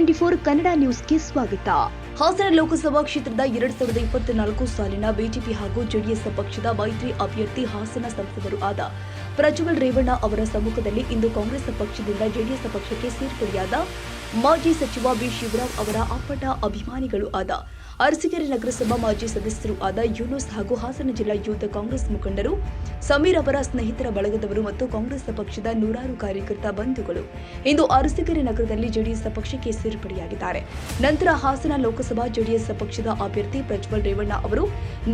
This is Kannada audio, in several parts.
ಟ್ವೆಂಟಿ ಫೋರ್ ಕನ್ನಡ ನ್ಯೂಸ್ಗೆ ಸ್ವಾಗತ. ಹಾಸನ ಲೋಕಸಭಾ ಕ್ಷೇತ್ರದ ಎರಡ್ ಸಾವಿರದ ಇಪ್ಪತ್ನಾಲ್ಕು ಸಾಲಿನ ಬಿಜೆಪಿ ಹಾಗೂ ಜೆಡಿಎಸ್ ಪಕ್ಷದ ಮೈತ್ರಿ ಅಭ್ಯರ್ಥಿ ಹಾಸನ ಸಂಸದರು ಆದ ಪ್ರಜ್ವಲ್ ರೇವಣ್ಣ ಅವರ ಸಮ್ಮುಖದಲ್ಲಿ ಇಂದು ಕಾಂಗ್ರೆಸ್ ಪಕ್ಷದಿಂದ ಜೆಡಿಎಸ್ ಪಕ್ಷಕ್ಕೆ ಸೇರ್ಪಡೆಯಾದ ಮಾಜಿ ಸಚಿವ ಬಿ ಶಿವರಾಮ್ ಅವರ ಅಪ್ಪಟ ಅಭಿಮಾನಿಗಳು ಆದ ಅರಸಿಕೆರೆ ನಗರಸಭಾ ಮಾಜಿ ಸದಸ್ಯರು ಆದ ಯೂನುಸ್ ಹಾಗೂ ಹಾಸನ ಜಿಲ್ಲಾ ಯೂತ್ ಕಾಂಗ್ರೆಸ್ ಮುಖಂಡರು, ಸಮೀರ್ ಅವರ ಸ್ನೇಹಿತರ ಬಳಗದವರು ಮತ್ತು ಕಾಂಗ್ರೆಸ್ ಪಕ್ಷದ ನೂರಾರು ಕಾರ್ಯಕರ್ತ ಬಂಧುಗಳು ಇಂದು ಅರಸಿಕೆರೆ ನಗರದಲ್ಲಿ ಜೆಡಿಎಸ್ ಪಕ್ಷಕ್ಕೆ ಸೇರ್ಪಡೆಯಾಗಿದ್ದಾರೆ. ನಂತರ ಹಾಸನ ಲೋಕಸಭಾ ಜೆಡಿಎಸ್ ಪಕ್ಷದ ಅಭ್ಯರ್ಥಿ ಪ್ರಜ್ವಲ್ ರೇವಣ್ಣ ಅವರು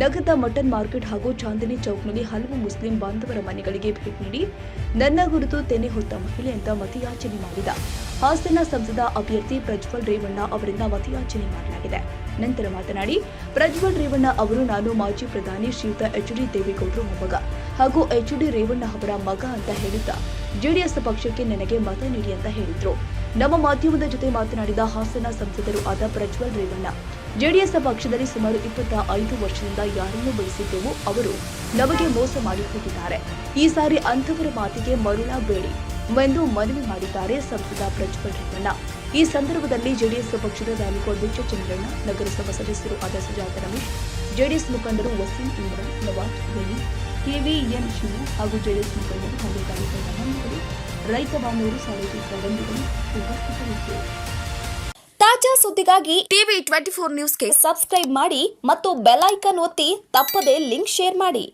ನಗರದ ಮಟನ್ ಮಾರ್ಕೆಟ್ ಹಾಗೂ ಚಾಂದಿನಿ ಚೌಕ್ನಲ್ಲಿ ಹಲವು ಮುಸ್ಲಿಂ ಬಾಂಧವರ ಮನೆಗಳಿಗೆ ಭೇಟಿ ನೀಡಿ, ನನ್ನ ಗುರುತು ತೆನೆ ಹೊತ್ತ ಮಹಿಳೆ ಅಂತ ಮತಯಾಚನೆ ಮಾಡಿದ. ಹಾಸನ ಸಂಸದ ಅಭ್ಯರ್ಥಿ ಪ್ರಜ್ವಲ್ ರೇವಣ್ಣ ಅವರಿಂದ ಮತಯಾಚನೆ ಮಾಡಲಾಗಿದೆ. ನಂತರ ಮಾತನಾಡಿ, ಪ್ರಜ್ವಲ್ ರೇವಣ್ಣ ಅವರು ನಾನು ಮಾಜಿ ಪ್ರಧಾನಿ ಶ್ರೀಯುತ ಎಚ್ ಡಿ ದೇವೇಗೌಡರು ಮೊಮ್ಮಗ ಹಾಗೂ ಎಚ್ ಡಿ ರೇವಣ್ಣ ಅವರ ಮಗ ಅಂತ ಹೇಳುತ್ತಾ ಜೆಡಿಎಸ್ ಪಕ್ಷಕ್ಕೆ ನನಗೆ ಮತ ನೀಡಿ ಅಂತ ಹೇಳಿದ್ರು. ನಮ್ಮ ಮಾಧ್ಯಮದ ಜೊತೆ ಮಾತನಾಡಿದ ಹಾಸನ ಸಂಸದರು ಆದ ಪ್ರಜ್ವಲ್ ರೇವಣ್ಣ, ಜೆಡಿಎಸ್ ಪಕ್ಷದಲ್ಲಿ ಸುಮಾರು ಇಪ್ಪತ್ತ ಐದು ವರ್ಷದಿಂದ ಯಾರನ್ನು ಬೆಳೆಸಿದ್ದೆವು ಅವರು ನಮಗೆ ಮೋಸ ಮಾಡಿ ಹೋಗಿದ್ದಾರೆ. ಈ ಸಾರಿ ಅಂಥವರ ಮಾತಿಗೆ ಮರುಳಬೇಡಿ. ಎಂದು ಮನವಿ ಮಾಡಿದ್ದಾರೆ ಸಂಸದ ಪ್ರಜ್ವಲ್ ರೇವಣ್ಣ. ಈ ಸಂದರ್ಭದಲ್ಲಿ ಜೆಡಿಎಸ್ ಪಕ್ಷದ ತಾಲೂಕು ಅಧ್ಯಕ್ಷ ಚಂದ್ರಣ್ಣ, ನಗರಸಭಾ ಸದಸ್ಯರು ಆದ ಸುಜಾತ ರಮೇಶ್, ಜೆಡಿಎಸ್ ಮುಖಂಡರು ವಸೀಂ ಇಮ್ರಾನ್, ನವಾಜ್ ಗನಿ ಕೆವಿಎನ್ ಶಿವು ಹಾಗೂ ಜೆಡಿಎಸ್ ಮುಖಂಡರು ಹಾಗೂ ಕಾರ್ಯಕರ್ತ ಬಂಧುಗಳು ರೈತ ಬಾಂಧವರು, ಸಾರ್ವಜನಿಕ ಬಂಧುಗಳು ಉಪಸ್ಥಿತರಿದ್ದರು. ತಾಜಾ ಸುದ್ದಿಗಾಗಿ ಟಿವಿ ಟ್ವೆಂಟಿ ಫೋರ್ ನ್ಯೂಸ್ಗೆ ಸಬ್ಸ್ಕ್ರೈಬ್ ಮಾಡಿ ಮತ್ತು ಬೆಲ್ ಐಕನ್ ಒತ್ತಿ ತಪ್ಪದೇ ಲಿಂಕ್ ಶೇರ್ ಮಾಡಿ.